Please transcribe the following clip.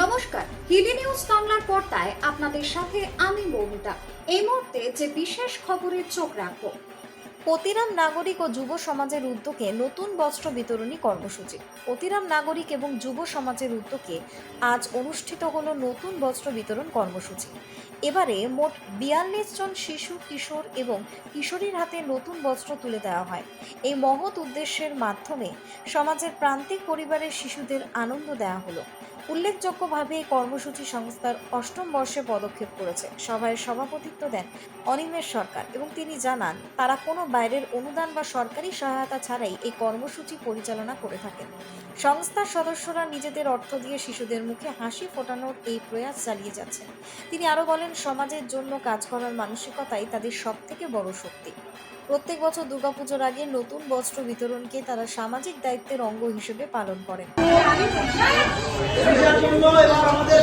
নমস্কার হিডি নিউজ বাংলার পর্দায় আপনাদের সাথে আমি মৌমিতা এই মুহূর্তে যে বিশেষ খবরের চোখ রাখব। পতিরাম নাগরিক ও যুব সমাজের উদ্যোগে নতুন বস্ত্র বিতরণী কর্মসূচি। পতিরাম নাগরিক এবং যুব সমাজের উদ্যোগে আজ অনুষ্ঠিত হল নতুন বস্ত্র বিতরণ কর্মসূচি। এবারে মোট বিয়াল্লিশ জন শিশু, কিশোর এবং কিশোরীর হাতে নতুন বস্ত্র তুলে দেওয়া হয়। এই মহৎ উদ্দেশ্যের মাধ্যমে সমাজের প্রান্তিক পরিবারের শিশুদের আনন্দ দেওয়া হলো। উল্লেখযোগ্যভাবে এই কর্মসূচি সংস্থার অষ্টম বর্ষে পদক্ষেপ করেছে। সভায় সভাপতিত্ব দেন অনিমেষ সরকার এবং তিনি জানান, তারা কোনো বাইরের অনুদান বা সরকারি সহায়তা ছাড়াই এই কর্মসূচি পরিচালনা করে থাকেন। সংস্থার সদস্যরা নিজেদের অর্থ দিয়ে শিশুদের মুখে হাসি ফোটানোর এই প্রয়াস চালিয়ে যাচ্ছেন। তিনি আরও বলেন, সমাজের জন্য কাজ করার মানসিকতাই তাদের সবথেকে বড় শক্তি। প্রত্যেক বছর দুর্গাপুজোর আগে নতুন বস্ত্র বিতরণকে তারা সামাজিক দায়িত্বের অঙ্গ হিসেবে পালন করেন। আমাদের